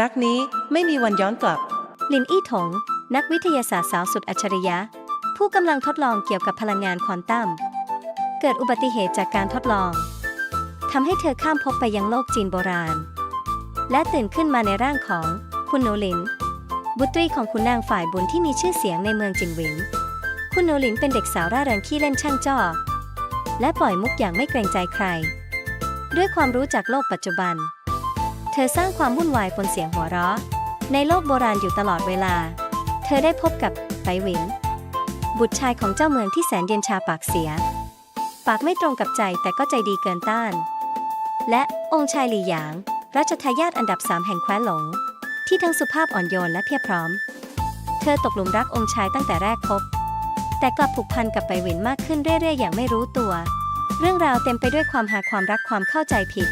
รักนี้ไม่มีวันย้อนกลับ ลินอี้ถง นักวิทยาศาสตร์สาวสุดอัจฉริยะ ผู้กำลังทดลองเกี่ยวกับพลังงานควอนตัม เกิดอุบัติเหตุจากการทดลองทำให้เธอข้ามภพไปยังโลกจีนโบราณ และตื่นขึ้นมาในร่างของคุณหนูหลิน บุตรีของคุณนางฝ่ายบุญที่มีชื่อเสียงในเมืองจิงหวิน คุณหนูหลินเป็นเด็กสาวร่าเริงขี้เล่นช่างจ้อ และปล่อยมุกอย่างไม่เกรงใจใคร ด้วยความรู้จากโลกปัจจุบัน เธอสร้างความวุ่นวายบนเสียงหัวเราะ ในโลกโบราณอยู่ตลอดเวลา เธอได้พบกับไปหวิน บุตรชายของเจ้าเมืองที่แสนเย็นชาปากเสีย ปากไม่ตรงกับใจแต่ก็ใจดีเกินต้าน และองค์ชายหลี่หยางรัชทายาทอันดับสามแห่งแคว้นหลง ที่ทั้งสุภาพอ่อนโยนและเพียบพร้อม เธอตกหลุมรักองค์ชายตั้งแต่แรกพบ แต่กลับผูกพันกับไปหวินมากขึ้นเรื่อยๆ อย่างไม่รู้ตัว เรื่องราวเต็มไปด้วยความหาความรักความเข้าใจผิด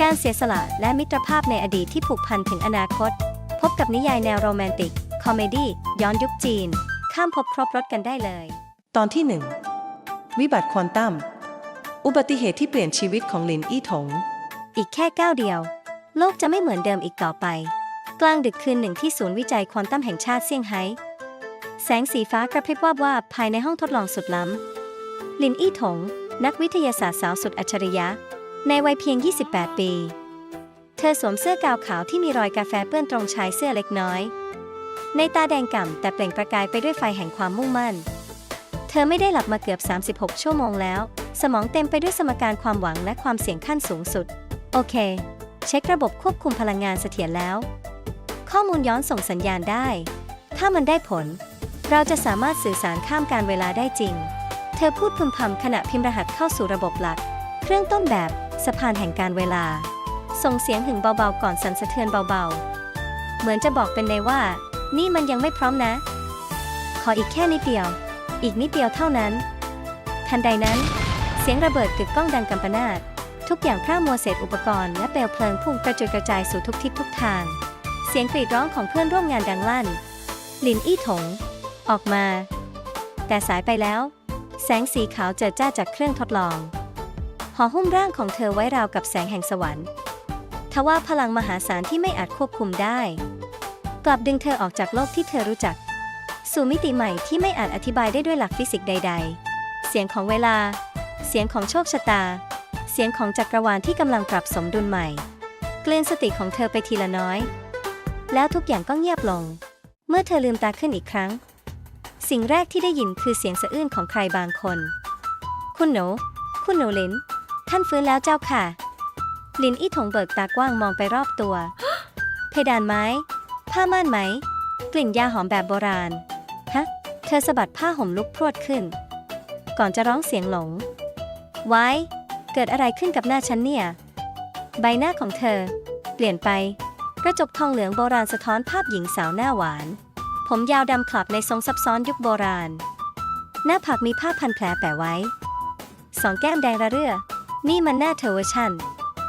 การเสียสละและมิตรภาพในอดีตที่ผูกพันถึงอนาคต พบกับนิยายแนวโรแมนติก คอมเมดี้ย้อนยุคจีน ข้ามภพครบรถกันได้เลย ตอนที่หนึ่งวิบัติควอนตัม อุบัติเหตุที่เปลี่ยนชีวิตของลินอี้ถง อีกแค่ก้าวเดียว โลกจะไม่เหมือนเดิมอีกต่อไป กลางดึกคืนหนึ่งที่ศูนย์วิจัยควอนตัมแห่งชาติเซี่ยงไฮ้แสงสีฟ้ากระพริบวาบวาบภายในห้องทดลองสุดล้ำลินอี้ถง นักวิทยาศาสตร์สาวสุดอัจฉริยะ ในวัยเพียง 28 ปี เธอสวมเสื้อกาวขาวที่มีรอยกาแฟเปื้อนตรงชายเสื้อเล็กน้อย ในตาแดงก่ำแต่เปล่งประกายไปด้วยไฟแห่งความมุ่งมั่น เธอไม่ได้หลับมาเกือบ 36 ชั่วโมงแล้ว สมองเต็มไปด้วยสมการความหวังและความเสี่ยงขั้นสูงสุด โอเค เช็คระบบควบคุมพลังงานเสถียรแล้ว ข้อมูลย้อนส่งสัญญาณได้ ถ้ามันได้ผล เราจะสามารถสื่อสารข้ามการเวลาได้จริง เธอพูดพึมพำขณะพิมพ์รหัสเข้าสู่ระบบหลัก เครื่องต้นแบบ สะพานแห่งการเวลา ส่งเสียงหึงเบาๆก่อนสั่นสะเทือนเบาๆ เหมือนจะบอกเป็นในว่า นี่มันยังไม่พร้อมนะ ขออีกแค่นิดเดียว อีกนิดเดียวเท่านั้น ทันใดนั้น เสียงระเบิดกึกก้องดังกำปนาตทุกอย่างพร่ามัวเศษอุปกรณ์และเปลวเพลิงพุ่งกระจุยกระจายสู่ทุกทิศทุกทาง เสียงกรีดร้องของเพื่อนร่วมงานดังลั่น ลินอี้ถง ออกมา แต่สายไปแล้ว แสงสีขาวเจิดจ้าจากเครื่องทดลอง ห่อหุ้มร่างของเธอไว้ราวกับแสงแห่งสวรรค์ ทว่าพลังมหาศาลที่ไม่อาจควบคุมได้ กลับดึงเธอออกจากโลกที่เธอรู้จัก สู่มิติใหม่ที่ไม่อาจอธิบายได้ด้วยหลักฟิสิกส์ใด ๆ เสียงของเวลา เสียงของโชคชะตา เสียงของจักรวาลที่กำลังปรับสมดุลใหม่กลืนสติของเธอไปทีละน้อย แล้วทุกอย่างก็เงียบลง เมื่อเธอลืมตาขึ้นอีกครั้ง สิ่งแรกที่ได้ยินคือเสียงสะอื้นของใครบางคน คุณหนู คุณหนูลิน ท่านฟื้นแล้วเจ้าค่ะ ลินอี้ถงเบิกตากว้างมองไปรอบตัว เพดานไม้ ผ้าม่านไหม กลิ่นยาหอมแบบโบราณ ฮะ เธอสะบัดผ้าห่มลุกพรวดขึ้น ก่อนจะร้องเสียงหลง ไว้ เกิดอะไรขึ้นกับหน้าฉันเนี่ย ใบหน้าของเธอ เปลี่ยนไป กระจกทองเหลืองโบราณสะท้อนภาพหญิงสาวหน้าหวาน ผมยาวดำคลับในทรงซับซ้อนยุคโบราณ หน้าผากมีผ้าพันแผลแปะไว้ สองแก้มแดงระเรื่อ นี่มันหน้าเธอเวอร์ชัน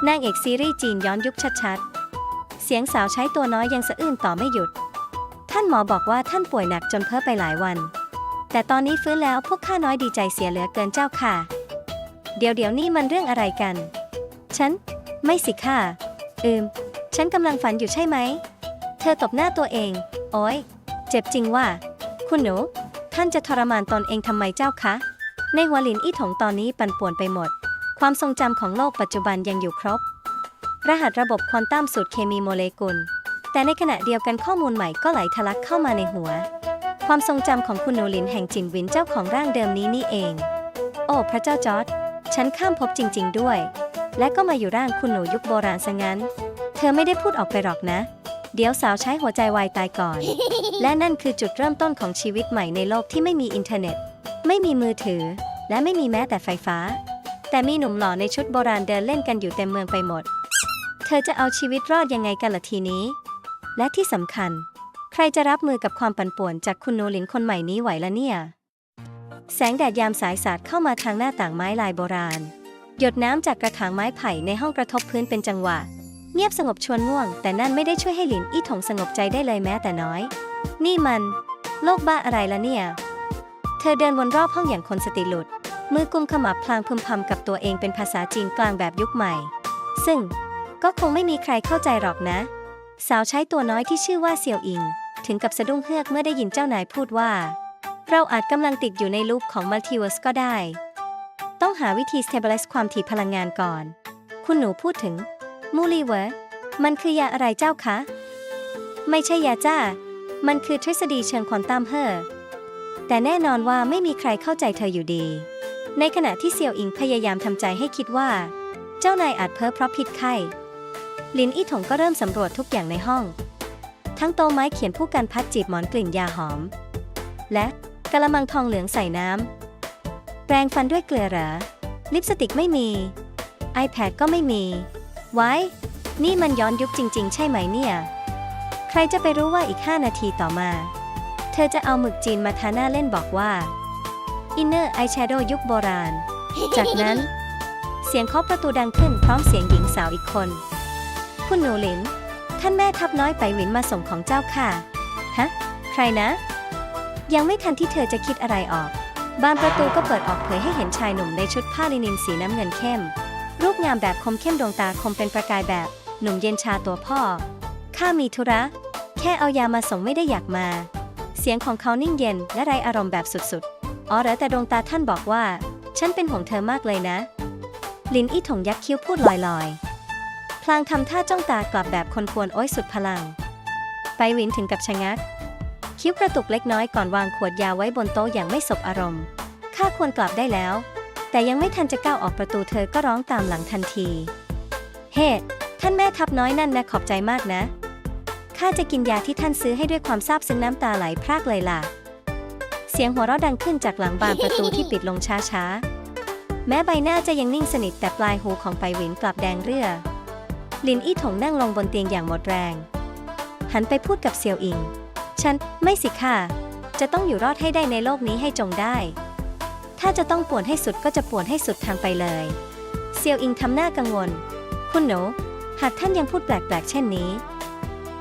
นางเอกซีรีส์จีนย้อนยุคชัดๆ เสียงสาวใช้ตัวน้อยยังสะอื้นต่อไม่หยุด ท่านหมอบอกว่าท่านป่วยหนักจนเพ้อไปหลายวัน แต่ตอนนี้ฟื้นแล้วพวกข้าน้อยดีใจเสียเหลือเกินเจ้าค่ะ เดี๋ยวเดี๋ยวนี่มันเรื่องอะไรกัน ฉัน ไม่สิค่ะ อืม ฉันกำลังฝันอยู่ใช่ไหม เธอตบหน้าตัวเอง โอ้ยเจ็บจริงว่า คุณหนู ท่านจะทรมานตนเองทำไมเจ้าคะ ในหัวหลินอี้ถงตอนนี้ปั่นป่วนไปหมด ความทรงจำของโลกปัจจุบันยังอยู่ครบ รหัสระบบควอนตัมสูตรเคมีโมเลกุล แต่ในขณะเดียวกันข้อมูลใหม่ก็ไหลทะลักเข้ามาในหัว ความทรงจำของคุณหนูหลินแห่งจินวินเจ้าของร่างเดิมนี้นี่เอง โอ้พระเจ้าจอร์ดฉันข้ามภพจริง ๆ ด้วย และก็มาอยู่ร่างคุณหนูยุคโบราณซะงั้น เธอไม่ได้พูดออกไปหรอกนะ เดี๋ยวสาวใช้หัวใจวายตายก่อน และนั่นคือจุดเริ่มต้นของชีวิตใหม่ในโลกที่ไม่มีอินเทอร์เน็ต ไม่มีมือถือ และไม่มีแม้แต่ไฟฟ้า แต่มีหนุ่มหล่อในชุดโบราณเดินเล่นกันอยู่เต็มเมืองไปหมด เธอจะเอาชีวิตรอดยังไงกันล่ะทีนี้ และที่สำคัญ ใครจะรับมือกับความปั่นป่วนจากคุณโนลินคนใหม่นี้ไหวละเนี่ย แสงแดดยามสายสาดเข้ามาทางหน้าต่างไม้ลายโบราณ หยดน้ำจากกระถางไม้ไผ่ในห้องกระทบพื้นเป็นจังหวะ เงียบสงบชวนง่วง แต่นั่นไม่ได้ช่วยให้หลินอี้ถงสงบใจได้เลยแม้แต่น้อย นี่มัน โลกบ้าอะไรละเนี่ย เธอเดินวนรอบห้องอย่างคนสติหลุด มือกุมขมับพลางพึมพำกับตัวเองเป็นภาษาจีนกลางแบบยุคใหม่ ซึ่งก็คงไม่มีใครเข้าใจหรอกนะ สาวใช้ตัวน้อยที่ชื่อว่าเซียวอิง ถึงกับสะดุ้งเฮือกเมื่อได้ยินเจ้านายพูดว่า เราอาจกำลังติดอยู่ในลูปของมัลติเวิร์สก็ได้ ต้องหาวิธี stabilize ความถี่พลังงานก่อน คุณหนูพูดถึงมูลีเวอร์มันคือยาอะไรเจ้าคะ ไม่ใช่ยาจ้า มันคือทฤษฎีเชิงควอนตัมเฮอแต่แน่นอนว่าไม่มีใครเข้าใจเธออยู่ดี ในขณะที่เซียวอิงพยายามทำใจให้คิดว่า เจ้านายอาจเพ้อเพราะผิดไข้ลินอี้ถงก็เริ่มสำรวจทุกอย่างในห้อง ทั้งโต๊ะไม้เขียนผู้กันพัดจีบหมอนกลิ่นยาหอม และกระมังทองเหลืองใส่น้ำแปรงฟันด้วยเกลือเหรอลิปสติกไม่มี iPad ก็ไม่มี ไว้ นี่มันย้อนยุคจริง ๆ ใช่ไหมเนี่ย ใครจะไปรู้ว่าอีก 5 นาทีต่อมา เธอจะเอาหมึกจีนมาทาหน้าเล่นบอกว่า Inner Eyeshadow ยุคโบราณ จากนั้น เสียงเคาะประตูดังขึ้นพร้อมเสียงหญิงสาวอีกคน คุณหนูหลิน ท่านแม่ทับน้อยไปหวินมาส่งของเจ้าค่ะ ฮะ ใครนะ ยังไม่ทันที่เธอจะคิดอะไรออก บานประตูก็เปิดออกเผยให้เห็นชายหนุ่มในชุดผ้าลินินสีน้ำเงินเข้ม รูปงามแบบคมเข้มดวงตาคมเป็นประกายแบบ หนุ่มเย็นชาตัวพ่อ ข้ามีธุระ แค่เอายามาส่งไม่ได้อยากมา เสียงของเขานิ่งเย็นและไรอารมณ์แบบสุดๆ อ๋อเหรอแต่ดวงตาท่านบอกว่า ฉันเป็นห่วงเธอมากเลยนะ ลินอี้ถงยักคิ้วพูดลอยๆ พลางทำท่าจ้องตากลับแบบคนควรโอ้ยสุดพลัง ไปวินถึงกับชะงัก คิ้วกระตุกเล็กน้อยก่อนวางขวดยาไว้บนโต๊ะอย่างไม่สบอารมณ์ ข้าควรกลับได้แล้ว แต่ยังไม่ทันจะก้าวออกประตูเธอก็ร้องตามหลังทันที เฮ้ท่านแม่ทับน้อยนั่นนะขอบใจมากนะ ข้าจะกินยาที่ท่านซื้อให้ด้วยความซาบซึ้งน้ำตาไหลพรากเลยล่ะ สียงหัวเราะดังขึ้นจากหลังบานประตูที่ปิดลงช้าๆ แม้ใบหน้าจะยังนิ่งสนิทแต่ปลายหูของไปหวินกลับแดงเรื่อ ลินอี้ถงนั่งลงบนเตียงอย่างหมดแรง หันไปพูดกับเซียวอิง ฉันไม่สิค่ะ จะต้องอยู่รอดให้ได้ในโลกนี้ให้จงได้ ถ้าจะต้องป่วนให้สุดก็จะป่วนให้สุดทางไปเลย เซียวอิงทำหน้ากังวล คุณหนู หากท่านยังพูดแปลกๆ เช่นนี้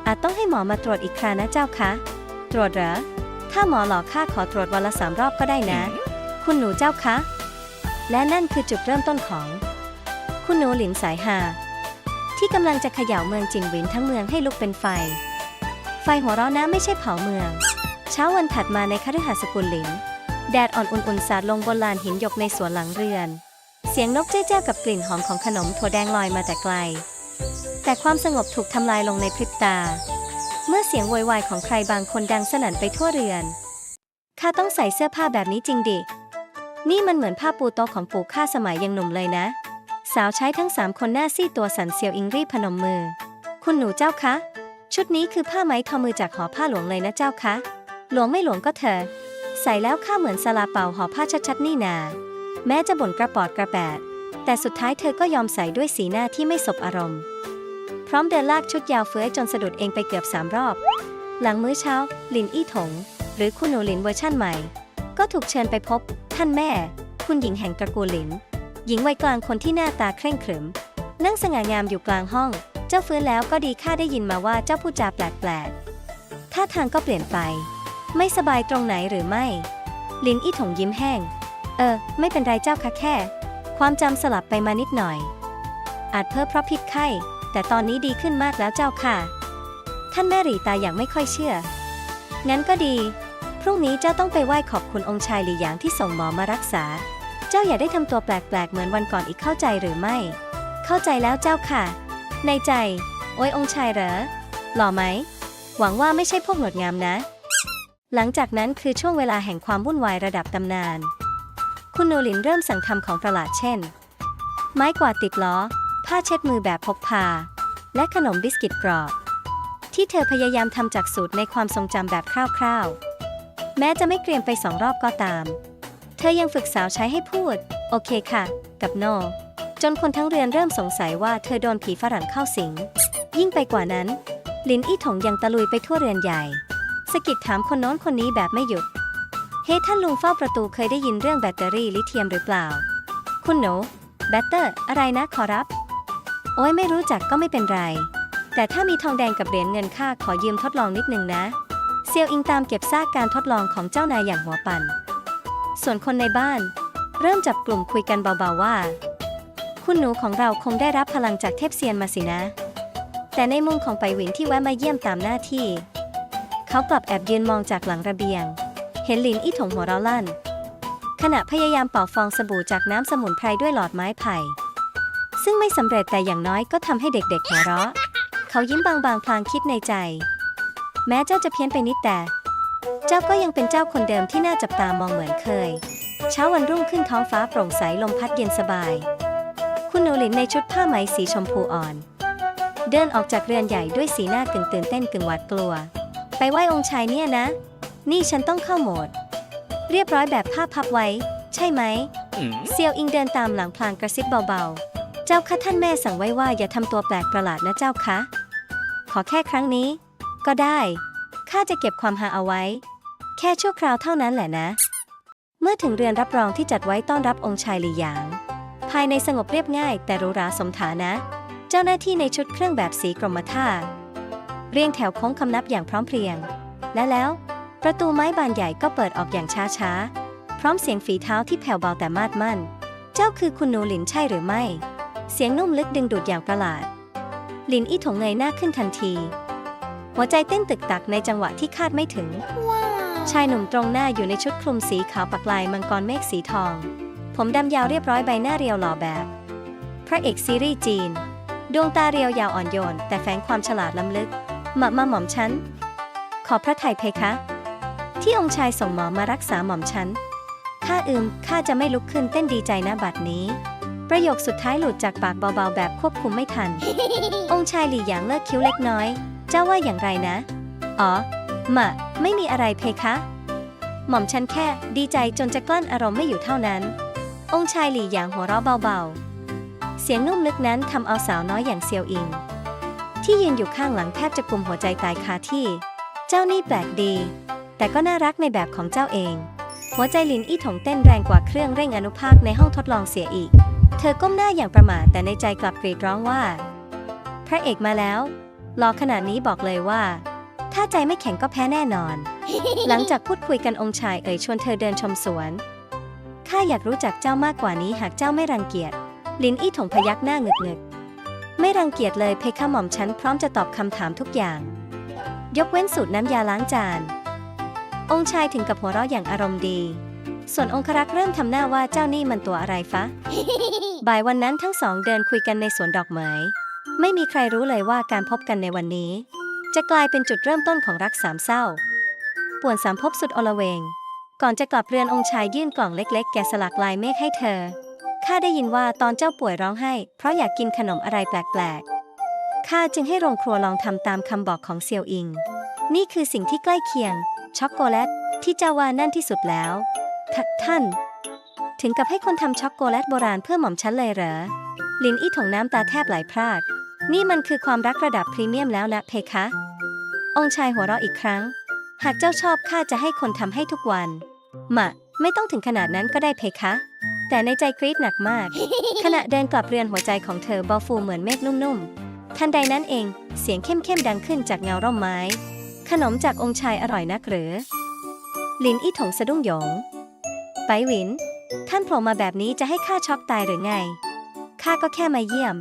อาจต้องให้หมอมาตรวจอีกครานะเจ้าคะ ตรวจเหรอ ถ้าหมอหลอกข้าขอตรวจวันละสามรอบก็ได้นะ คุณหนูเจ้าคะ และนั่นคือจุดเริ่มต้นของ คุณหนูหลินสายหา ที่กำลังจะเขย่าเมืองจิงหวินทั้งเมืองให้ลุกเป็นไฟ ไฟหัวเราะนะไม่ใช่เผาเมือง เช้าวันถัดมาในคฤหาสน์สกุลหลิน แดดอ่อนอุ่นๆสาดลงบนลานหินหยกในสวนหลังเรือน เสียงนกเจ้าๆกับกลิ่นหอมของขนมถั่วแดงลอยมาแต่ไกล แต่ความสงบถูกทำลายลงในพริบตา เสียงโวยวายของใครบางคนดังสนั่นไปทั่วเรือน ข้าต้องใส่เสื้อผ้าแบบนี้จริงดิ นี่มันเหมือนผ้าปูโต๊ะของปู่ข้าสมัยยังหนุ่มเลยนะ สาวใช้ทั้งสามคนหน้าซีดตัวสันเซียวอิงรีพนมมือ คุณหนูเจ้าคะ ชุดนี้คือผ้าไหมทอมือจากหอผ้าหลวงเลยนะเจ้าคะ หลวงไม่หลวงก็เธอใส่แล้วข้าเหมือนสลาเปาหอผ้าชัดๆนี่นา แม้จะบ่นกระปอดกระแปด แต่สุดท้ายเธอก็ยอมใส่ด้วยสีหน้าที่ไม่สบอารมณ์ พร้อมเดินลากชุดยาวเฟื้อยจนสะดุดเองไปเกือบสามรอบ หลังมื้อเช้า ลินอี้ถง หรือคุณหนูหลินเวอร์ชั่นใหม่ ก็ถูกเชิญไปพบ ท่านแม่ คุณหญิงแห่งตระกูลหลิน หญิงวัยกลางคนที่หน้าตาเคร่งขรึม นั่งสง่างามอยู่กลางห้อง เจ้าฟื้นแล้วก็ดีข้าได้ยินมาว่าเจ้าพูดจาแปลกๆท่าทางก็เปลี่ยนไป ไม่สบายตรงไหนหรือไม่ ลินอี้ถงยิ้มแห้ง เออ ไม่เป็นไรเจ้าค่ะแค่ ความจำสลับไปมานิดหน่อย อาจเพ้อเพราะพิษไข้ แต่ตอนนี้ดีขึ้นมากแล้วเจ้าค่ะ ท่านแม่หรีตาอย่างไม่ค่อยเชื่อ งั้นก็ดี พรุ่งนี้เจ้าต้องไปไหว้ขอบคุณองค์ชายหลี่หยางที่ส่งหมอมารักษา เจ้าอย่าได้ทำตัวแปลกๆ เหมือนวันก่อนอีกเข้าใจหรือไม่ เข้าใจแล้วเจ้าค่ะ ในใจ โอ้ยองค์ชายเหรอ หล่อไหม หวังว่าไม่ใช่พวกหนวดงามนะ หลังจากนั้นคือช่วงเวลาแห่งความวุ่นวายระดับตำนาน คุณโนลินเริ่มสั่งทำของประหลาดเช่น ไม้กวาดติดล้อ ผ้าเช็ดมือแบบพกพา และขนมบิสกิตกรอบ ที่เธอพยายามทำจากสูตรในความทรงจำแบบคร่าวๆ แม้จะไม่เกรียมไปสองรอบก็ตาม เธอยังฝึกสาวใช้ให้พูด โอเคค่ะ กับโน จนคนทั้งเรือนเริ่มสงสัยว่าเธอโดนผีฝรั่งเข้าสิง ยิ่งไปกว่านั้น ลินอี้ถงยังตะลุยไปทั่วเรือนใหญ่ สกิดถามคนโน้นคนนี้แบบไม่หยุด เฮ้ท่านลุงเฝ้าประตูเคยได้ยินเรื่องแบตเตอรี่ลิเธียมหรือเปล่า คุณหนแบตเตอร์ อะไรนะขอรับ อ้ยไม่รู้จักก็ไม่เป็นไร แต่ถ้ามีทองแดงกับเหรียญเงินค่าขอยืมทดลองนิดนึงนะ เซียวอิงตามเก็บซากการทดลองของเจ้านายอย่างหัวปัน ส่วนคนในบ้าน เริ่มจับกลุ่มคุยกันเบาๆว่า คุณหนูของเราคงได้รับพลังจากเทพเซียนมาสินะ แต่ในมุมของไปหวินที่แวะมาเยี่ยมตามหน้าที่ เขากลับแอบยืนมองจากหลังระเบียง เห็นหลินอี้ถงหัวเราะลั่น ขณะพยายามเป่าฟองสบู่จากน้ำสมุนไพรด้วยหลอดไม้ไผ่ ซึ่งไม่สำเร็จแต่อย่างน้อยก็ทำให้เด็กๆหัวเราะ เขายิ้มบางๆพลางคิดในใจ แม้เจ้าจะเพี้ยนไปนิดแต่ เจ้าก็ยังเป็นเจ้าคนเดิมที่น่าจับตามองเหมือนเคย เช้าวันรุ่งขึ้นท้องฟ้าโปร่งใสลมพัดเย็นสบาย คุณหนูหลินในชุดผ้าไหมสีชมพูอ่อน เดินออกจากเรือนใหญ่ด้วยสีหน้ากึ่งตื่นเต้นกึ่งหวาดกลัว ไปไหว้องค์ชายเนี่ยนะ นี่ฉันต้องเข้าโหมด เรียบร้อยแบบผ้าพับไว้ ใช่ไหม เซียวอิงเดินตามหลังพลางกระซิบเบาๆ เจ้าคะท่านแม่สั่งไว้ว่าอย่าทำตัวแปลกประหลาดนะเจ้าคะ ขอแค่ครั้งนี้ ก็ได้ ข้าจะเก็บความหาเอาไว้ แค่ชั่วคราวเท่านั้นแหละนะ เมื่อถึงเรือนรับรองที่จัดไว้ต้อนรับองค์ชายหลี่หยาง ภายในสงบเรียบง่ายแต่หรูหราสมฐานะ เจ้าหน้าที่ในชุดเครื่องแบบสีกรมท่า เรียงแถวโค้งคำนับอย่างพร้อมเพรียง และแล้ว ประตูไม้บานใหญ่ก็เปิดออกอย่างช้าๆ พร้อมเสียงฝีเท้าที่แผ่วเบาแต่มาดมั่น เจ้าคือคุณหนูหลินใช่หรือไม่ เสียงนุ่มลึกดึงดูดอย่างประหลาดหลินอี้ถงเงยหน้าขึ้นทันที หัวใจเต้นตึกตักในจังหวะที่คาดไม่ถึง ชายหนุ่มตรงหน้าอยู่ในชุดคลุมสีขาวปักลายมังกรเมฆสีทอง ผมดำยาวเรียบร้อยใบหน้าเรียวหล่อแบบ พระเอกซีรีส์จีน ดวงตาเรียวยาวอ่อนโยน แต่แฝงความฉลาดล้ำลึกหมามาหม่อมฉัน ขอพระไทยเพคะ ที่องค์ชายส่งหมอมารักษาหม่อมฉันข้าอืมข้าจะไม่ลุกขึ้นเต้นดีใจนะบัดนี้ ประโยคสุดท้ายหลุดจากปากเบาๆ แบบควบคุมไม่ทัน องค์ชายหลี่หยางเลิกคิ้วเล็กน้อย เจ้าว่าอย่างไรนะ อ๋อ มะ ไม่มีอะไรเพคะ หม่อมฉันแค่ดีใจจนจะกลั้นอารมณ์ไม่อยู่เท่านั้น องค์ชายหลี่หยางหัวเราะเบาๆ เสียงนุ่มลึกนั้นทำเอาสาวน้อยอย่างเซียวอิง ที่ยืนอยู่ข้างหลังแทบจะกลุมหัวใจตายคาที่ เจ้านี่แปลกดี แต่ก็น่ารักในแบบของเจ้าเอง หัวใจลินอี้ถงเต้นแรงกว่าเครื่องเร่งอนุภาคในห้องทดลองเสียอีก เธอก้มหน้าอย่างประหม่าแต่ในใจกลับกรีดร้องว่า พระเอกมาแล้วรอขนาดนี้บอกเลยว่า ถ้าใจไม่แข็งก็แพ้แน่นอน หลังจากพูดคุยกันองค์ชายเอ่ยชวนเธอเดินชมสวนข้าอยากรู้จักเจ้ามากกว่านี้หากเจ้าไม่รังเกียจลินอี้ถงพยักหน้าเงึกเงึกๆไม่รังเกียจเลยเพคะหม่อมฉันพร้อมจะตอบคำถามทุกอย่าง ยกเว้นสูตรน้ำยาล้างจาน องค์ชายถึงกับหัวเราะอย่างอารมณ์ดี ส่วนองครักษ์เริ่มทำหน้าว่าเจ้านี่มันตัวอะไรฟะ บ่ายวันนั้นทั้งสองเดินคุยกันในสวนดอกไม้ ไม่มีใครรู้เลยว่าการพบกันในวันนี้ จะกลายเป็นจุดเริ่มต้นของรักสามเศร้า ป่วนสามภพสุดอลเวง ก่อนจะกลับเรือนองค์ชายยื่นกล่องเล็ก ๆ แกะสลักลายเมฆให้เธอ ข้าได้ยินว่าตอนเจ้าป่วยร้องไห้ เพราะอยากกินขนมอะไรแปลกๆ ข้าจึงให้โรงครัวลองทำตามคำบอกของเซียวอิง นี่คือสิ่งที่ใกล้เคียง ช็อกโกแลตที่เจ้าว่านั่นที่สุดแล้ว ทท่าน ถึงกับให้คนทำช็อกโกแลตโบราณเพื่อหม่อมฉันเลยเหรอ ลินอี้ถงน้ำตาแทบไหลพราก นี่มันคือความรักระดับพรีเมียมแล้วนะเพคะ องค์ชายหัวเราะอีกครั้ง หากเจ้าชอบข้าจะให้คนทำให้ทุกวัน มะ ไม่ต้องถึงขนาดนั้นก็ได้เพคะ แต่ในใจกรี๊ดหนักมาก ขณะเดินกลับเรือนหัวใจของเธอเบาฟูเหมือนเมฆนุ่มๆ ทันใดนั้นเอง เสียงเข้มๆดังขึ้นจากเงาร่มไม้ ขนมจากองค์ชายอร่อยนักหรือลินอี้ถงสะดุ้งหยง ไปหวิน ท่านโผล่มาแบบนี้จะให้ข้าช็อกตายหรือไง ข้าก็แค่มาเยี่ยม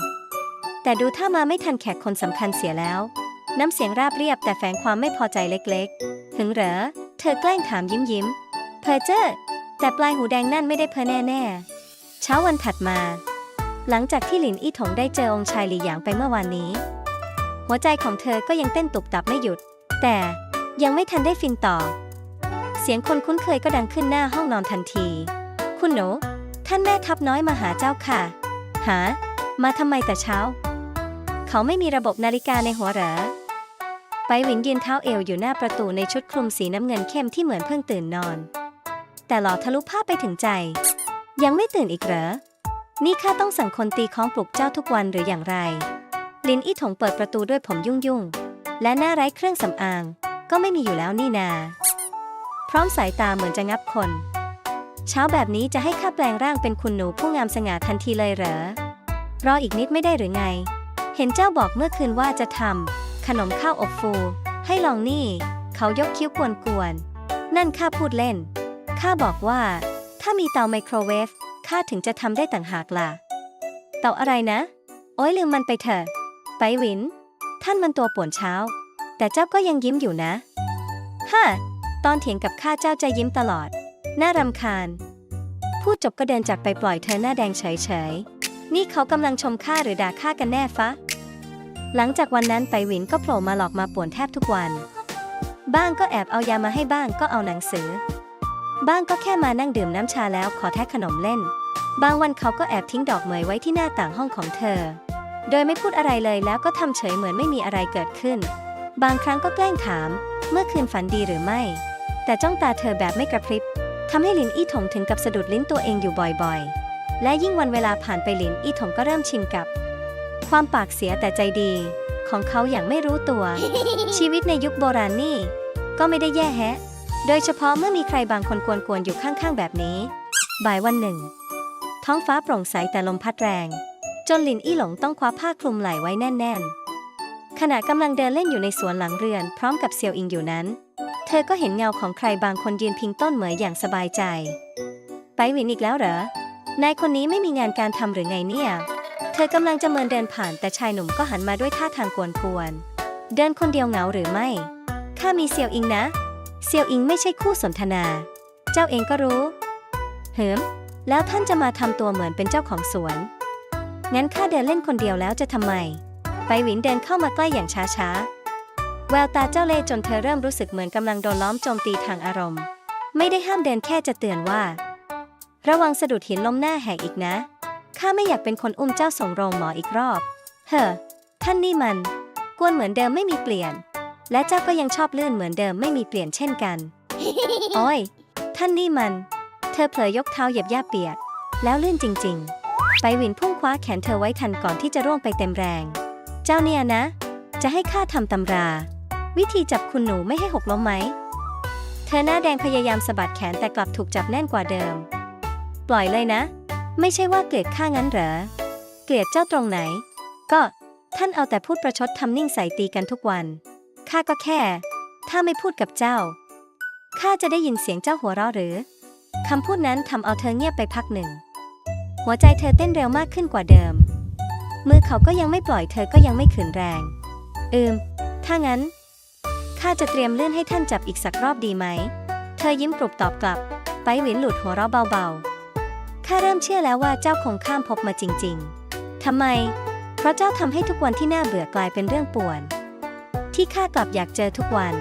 แต่ดูถ้ามาไม่ทันแขกคนสำคัญเสียแล้ว น้ำเสียงราบเรียบแต่แฝงความไม่พอใจเล็กๆ ถึงเหรอ เธอแกล้งถามยิ้มยิ้ม เพอเจอร์แต่ปลายหูแดงนั่นไม่ได้เพอแน่ๆเช้าวันถัดมา หลังจากที่หลินอี้ถงได้เจอองค์ชายหลี่หยางไปเมื่อวานนี้ หัวใจของเธอก็ยังเต้นตุบตับไม่หยุด แต่ยังไม่ทันได้ฟินต่อ เสียงคนคุ้นเคยก็ดังขึ้นหน้าห้องนอนทันที คุณหนู ท่านแม่ทัพน้อยมาหาเจ้าค่ะ หา มาทำไมแต่เช้า เขาไม่มีระบบนาฬิกาในหัวเหรอ ไปหวินยืนเท้าเอวอยู่หน้าประตูในชุดคลุมสีน้ำเงินเข้มที่เหมือนเพิ่งตื่นนอน แต่หล่อทะลุผ้าไปถึงใจ ยังไม่ตื่นอีกเหรอ นี่ข้าต้องสั่งคนตีค้องปลุกเจ้าทุกวันหรืออย่างไร ลินอี้ถงเปิดประตูด้วยผมยุ่งยุ่งและหน้าไร้เครื่องสำอาง ก็ไม่มีอยู่แล้วนี่นา พร้อมสายตาเหมือนจะงับคน เช้าแบบนี้จะให้ข้าแปลงร่างเป็นคุณหนูผู้งามสง่าทันทีเลยเหรอ รออีกนิดไม่ได้หรือไง เห็นเจ้าบอกเมื่อคืนว่าจะทำขนมข้าวอบฟู ให้ลองนี่ เขายกคิ้วกวนๆ นั่นข้าพูดเล่น ข้าบอกว่า ถ้ามีเตาไมโครเวฟข้าถึงจะทำได้ต่างหากล่ะ เตาอะไรนะ โอ้ยลืมมันไปเถอะ ไปวิน ท่านมันตัวป่วนเช้า แต่เจ้าก็ยังยิ้มอยู่นะฮ่า ตอนเถียงกับข้าเจ้าจะยิ้มตลอด น่ารำคาญ พูดจบก็เดินจากไปปล่อยเธอหน้าแดงเฉยๆ นี่เขากำลังชมข้าหรือด่าข้ากันแน่ฟะ หลังจากวันนั้นไปหวินก็โผล่มาหลอกมาป่วนแทบทุกวัน บ้างก็แอบเอายามาให้บ้างก็เอาหนังสือ บ้างก็แค่มานั่งดื่มน้ำชาแล้วขอแทะขนมเล่น บางวันเขาก็แอบทิ้งดอกเหมยไว้ที่หน้าต่างห้องของเธอ โดยไม่พูดอะไรเลยแล้วก็ทำเฉยเหมือนไม่มีอะไรเกิดขึ้น บางครั้งก็แกล้งถาม เมื่อคืนฝันดีหรือไม่ แต่จ้องตาเธอแบบไม่กระพริบทำให้ลินอี้ถงถึงกับสะดุดลิ้นตัวเองอยู่บ่อยๆ และยิ่งวันเวลาผ่านไปลินอี้ถงก็เริ่มชินกับ ความปากเสียแต่ใจดี ของเขาอย่างไม่รู้ตัว ชีวิตในยุคโบราณนี่ ก็ไม่ได้แย่แฮะ โดยเฉพาะเมื่อมีใครบางคนกวนๆอยู่ข้างๆแบบนี้ บ่ายวันหนึ่ง ท้องฟ้าโปร่งใสแต่ลมพัดแรง จนลินอี้หลงต้องคว้าผ้าคลุมไหล่ไว้แน่นๆ ขณะกำลังเดินเล่นอยู่ในสวนหลังเรือนพร้อมกับเซียวอิงอยู่นั้น เธอก็เห็นเงาของใครบางคนยืนพิงต้นเหมยอย่างสบายใจ ไปหวินอีกแล้วเหรอ นายคนนี้ไม่มีงานการทำหรือไงเนี่ย เธอกำลังจะเมินเดินผ่านแต่ชายหนุ่มก็หันมาด้วยท่าทางกวนๆเดินคนเดียวเหงาหรือไม่ ข้ามีเซียวอิงนะ เซียวอิงไม่ใช่คู่สนทนา เจ้าเองก็รู้ เหิม แล้วท่านจะมาทำตัวเหมือนเป็นเจ้าของสวน งั้นข้าเดินเล่นคนเดียวแล้วจะทำไม ไปหวินเดินเข้ามาใกล้อย่างช้าๆ แววตาเจ้าเล่จนเธอเริ่มรู้สึกเหมือนกำลังโดนล้อมโจมตีทางอารมณ์ ไม่ได้ห้ามเดินแค่จะเตือนว่า ระวังสะดุดหินล้มหน้าแหกอีกนะ ข้าไม่อยากเป็นคนอุ้มเจ้าส่งโรงหมออีกรอบ เฮ้อ ท่านนี่มัน กวนเหมือนเดิมไม่มีเปลี่ยน และเจ้าก็ยังชอบลื่นเหมือนเดิมไม่มีเปลี่ยนเช่นกัน โอ้ย ท่านนี่มัน เธอเผลอยกเท้าเหยียบหญ้าเปียก แล้วลื่นจริง ๆ ไปวินพุ่งคว้าแขนเธอไว้ทันก่อนที่จะร่วงไปเต็มแรง เจ้าเนี่ยนะ จะให้ข้าทำตำรา วิธีจับคุณหนูไม่ให้หกล้มไหม เธอหน้าแดงพยายามสะบัดแขนแต่กลับถูกจับแน่นกว่าเดิม ปล่อยเลยนะ ไม่ใช่ว่าเกลียดข้างั้นเหรอ เกลียดเจ้าตรงไหน ก็ ท่านเอาแต่พูดประชดทำนิ่งใส่ตีกันทุกวัน ข้าก็แค่ ถ้าไม่พูดกับเจ้า ข้าจะได้ยินเสียงเจ้าหัวเราะหรือคำพูดนั้นทำเอาเธอเงียบไปพักหนึ่ง หัวใจเธอเต้นเร็วมากขึ้นกว่าเดิม มือเขาก็ยังไม่ปล่อยเธอก็ยังไม่ขืนแรง อืม ถ้างั้น ข้าจะเตรียมเลื่อนให้ท่านจับอีกสักรอบดีไหม เธอยิ้มกรุบตอบกลับ ไปหวินหลุดหัวเราะเบาๆ ข้าเริ่มเชื่อแล้วว่าเจ้าคงข้ามภพมาจริง ๆ ทำไม เพราะเจ้าทำให้ทุกวันที่น่าเบื่อกลายเป็นเรื่องป่วน ที่ข้ากลับอยากเจอทุกวัน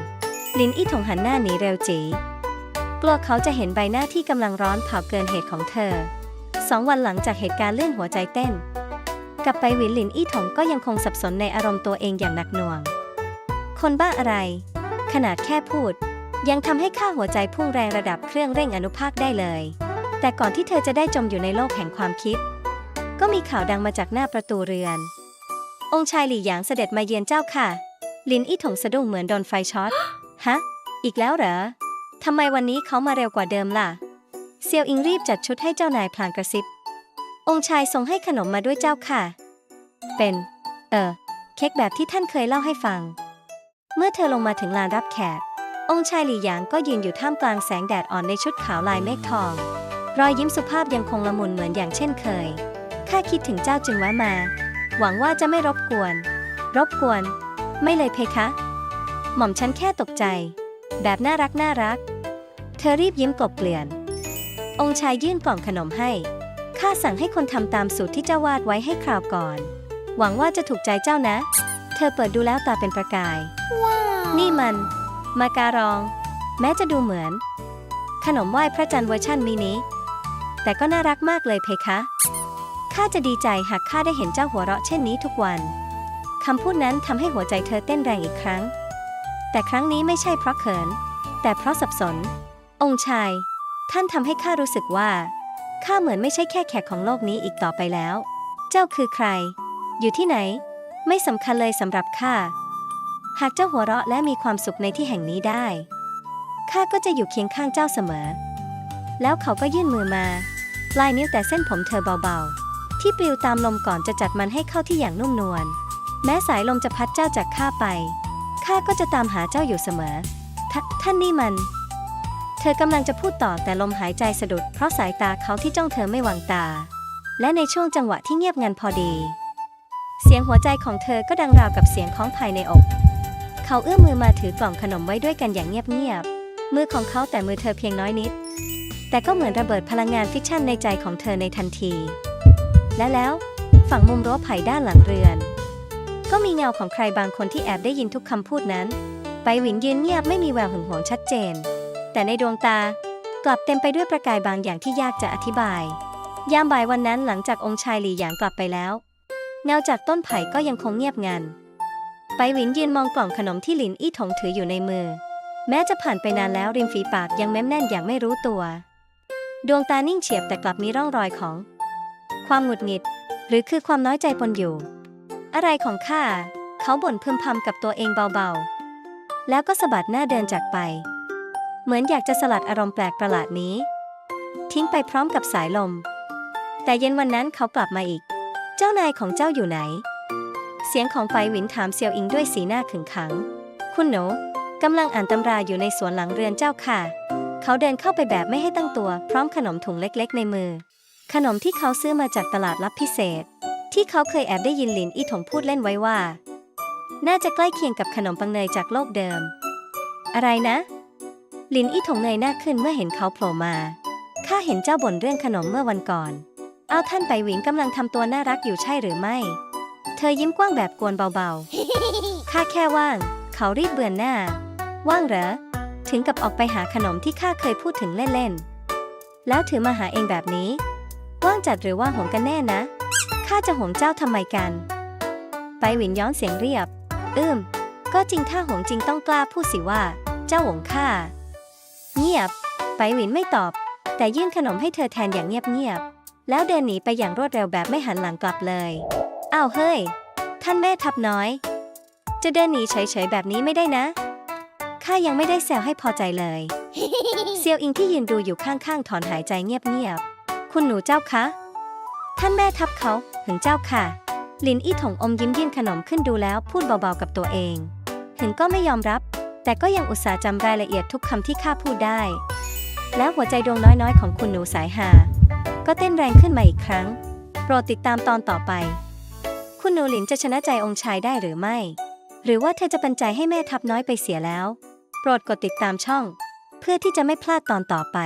ลินอี้ถงหันหน้าหนีเร็วจีกลัวเขาจะเห็นใบหน้าที่กำลังร้อนเผาเกินเหตุของเธอ สองวันหลังจากเหตุการณ์เลื่อนหัวใจเต้น กลับไปหวินหลินอี้ถงก็ยังคงสับสนในอารมณ์ตัวเองอย่างหนักหน่วง คนบ้าอะไร ขนาดแค่พูด ยังทำให้ค่าหัวใจพุ่งแรงระดับเครื่องเร่งอนุภาคได้เลย แต่ก่อนที่เธอจะได้จมอยู่ในโลกแห่งความคิด ก็มีข่าวดังมาจากหน้าประตูเรือน องค์ชายหลี่หยางเสด็จมาเยือนเจ้าค่ะ ลินอี้ถงสะดุ้งเหมือนโดนไฟช็อต ฮะ อีกแล้วเหรอทำไมวันนี้เขามาเร็วกว่าเดิมล่ะ เซียวอิงรีบจัดชุดให้เจ้านายพลางกระซิบ องค์ชายทรงให้ขนมมาด้วยเจ้าค่ะ เป็น เออ เค้กแบบที่ท่านเคยเล่าให้ฟัง เมื่อเธอลงมาถึงลานรับแขก องค์ชายหลี่หยางก็ยืนอยู่ท่ามกลางแสงแดดอ่อนในชุดขาวลายเมฆทอง รอยยิ้มสุภาพยังคงละมุนเหมือนอย่างเช่นเคย ข้าคิดถึงเจ้าจึงแวะมา หวังว่าจะไม่รบกวน รบกวน ไม่เลยเพคะ หม่อมฉันแค่ตกใจ แบบน่ารักน่ารัก เธอรีบยิ้มกลบเกลื่อน องค์ชายยื่นกล่องขนมให้ ข้าสั่งให้คนทำตามสูตรที่เจ้าวาดไว้ให้คราวก่อน หวังว่าจะถูกใจเจ้านะ เธอเปิดดูแล้วตาเป็นประกาย นี่มัน มาการอง แม้จะดูเหมือน ขนมไหว้พระจันทร์เวอร์ชันมินิแต่ก็น่ารักมากเลยเพคะข้าจะดีใจหากข้าได้เห็นเจ้าหัวเราะเช่นนี้ทุกวันคำพูดนั้นทำให้หัวใจเธอเต้นแรงอีกครั้ง แต่ครั้งนี้ไม่ใช่เพราะเขิน แต่เพราะสับสน องค์ชาย ท่านทำให้ข้ารู้สึกว่า ข้าเหมือนไม่ใช่แค่แขกของโลกนี้อีกต่อไปแล้ว เจ้าคือใคร อยู่ที่ไหน ไม่สำคัญเลยสำหรับข้า หากเจ้าหัวเราะและมีความสุขในที่แห่งนี้ได้ ข้าก็จะอยู่เคียงข้างเจ้าเสมอ แล้วเขาก็ยื่นมือมาปลายนิ้วแต่เส้นผมเธอเบาๆ ที่ปลิวตามลมก่อนจะจัดมันให้เข้าที่อย่างนุ่มนวล แม้สายลมจะพัดเจ้าจากข้าไป ข้าก็จะตามหาเจ้าอยู่เสมอทท่านนี่มัน ธอกำลังจะพูดต่อแต่ลมหายใจสะดุดเพราะสายตาเขาที่จ้องเธอไม่วางตา และในช่วงจังหวะที่เงียบงันพอดี เสียงหัวใจของเธอก็ดังราวกับเสียงของภายในอก เขาเอื้อมมือมาถือกล่องขนมไว้ด้วยกันอย่างเงียบๆมือของเขาแต่มือเธอเพียงน้อยนิด แต่ก็เหมือนระเบิดพลังงานฟิกชั่นในใจของเธอในทันที และแล้วฝั่งมุมรั้วไผ่ด้านหลังเรือน ก็มีเงาของใครบางคนที่แอบได้ยินทุกคำพูดนั้น ไปหวินยืนเงียบไม่มีแววหึงหวงชัดเจน แต่ในดวงตากลับเต็มไปด้วยประกายบางอย่างที่ยากจะอธิบาย ยามบ่ายวันนั้นหลังจากองค์ชายหลี่หยางกลับไปแล้ว เงาจากต้นไผ่ก็ยังคงเงียบงัน ไปหวินยืนมองกล่องขนมที่หลินอี้ถงถืออยู่ในมือ แม้จะผ่านไปนานแล้วริมฝีปากยังแม้มแน่นอย่างไม่รู้ตัว ดวงตานิ่งเฉียบแต่กลับมีร่องรอยของ ความหงุดหงิด หรือคือความน้อยใจปนอยู่ อะไรของข้าเขาบ่นพึมพำกับตัวเองเบาๆ แล้วก็สะบัดหน้าเดินจากไป เหมือนอยากจะสลัดอารมณ์แปลกประหลาดนี้ ทิ้งไปพร้อมกับสายลม แต่เย็นวันนั้นเขากลับมาอีก เจ้านายของเจ้าอยู่ไหน เสียงของไฟหวินถามเซียวอิงด้วยสีหน้าขึงขัง คุณหนูกำลังอ่านตำราอยู่ในสวนหลังเรือนเจ้าค่ะ เขาเดินเข้าไปแบบไม่ให้ตั้งตัว พร้อมขนมถุงเล็กๆ ในมือ ขนมที่เขาซื้อมาจากตลาดลับพิเศษ ที่เขาเคยแอบได้ยินหลินอี้ถงพูดเล่นไว้ว่า น่าจะใกล้เคียงกับขนมปังเนยจากโลกเดิม อะไรนะ ลินอี้ถงเงยหน้าขึ้นเมื่อเห็นเขาโผล่มา ข้าเห็นเจ้าบ่นเรื่องขนมเมื่อวันก่อน เอาท่านไปหวิงกำลังทำตัวน่ารักอยู่ใช่หรือไม่ เธอยิ้มกว้างแบบกวนเบาๆ ข้าแค่ว่าง เขารีบเบือนหน้า ว่างเหรอ ถึงกับออกไปหาขนมที่ข้าเคยพูดถึงเล่นๆ แล้วถือมาหาเองแบบนี้ ว่างจัดหรือว่าหงกันแน่นะ ข้าจะหงเจ้าทำไมกัน ไปหวินย้อนเสียงเรียบ อืมก็จริงถ้าหงจริงต้องกล้าพูดสิว่า เจ้าหงข้า เงียบ ไปหวินไม่ตอบ แต่ยื่นขนมให้เธอแทนอย่างเงียบๆ แล้วเดินหนีไปอย่างรวดเร็วแบบไม่หันหลังกลับเลยอ้าวเฮ้ย ท่านแม่ทับน้อย จะเดินหนีเฉยๆแบบนี้ไม่ได้นะ ข้ายังไม่ได้แซวให้พอใจเลย เซียวอิงที่ยืนดูอยู่ข้างๆ ถอนหายใจเงียบๆ คุณหนูเจ้าคะ ท่านแม่ทับเขาหึงเจ้าค่ะ ลินอี้ถงอมยิ้มยื่นขนมขึ้นดูแล้วพูดเบาๆกับตัวเอง หึงก็ไม่ยอมรับ แต่ก็ยังอุตส่าห์จำรายละเอียดทุกคำที่ข้าพูดได้ แล้วหัวใจดวงน้อยๆ ของคุณหนูสายหา ก็เต้นแรงขึ้นมาอีกครั้ง โปรดติดตามตอนต่อไป คุณหนูหลินจะชนะใจองค์ชายได้หรือไม่ หรือว่าเธอจะปันใจให้แม่ทับน้อยไปเสียแล้ว โปรดกดติดตามช่อง เพื่อที่จะไม่พลาดตอนต่อไป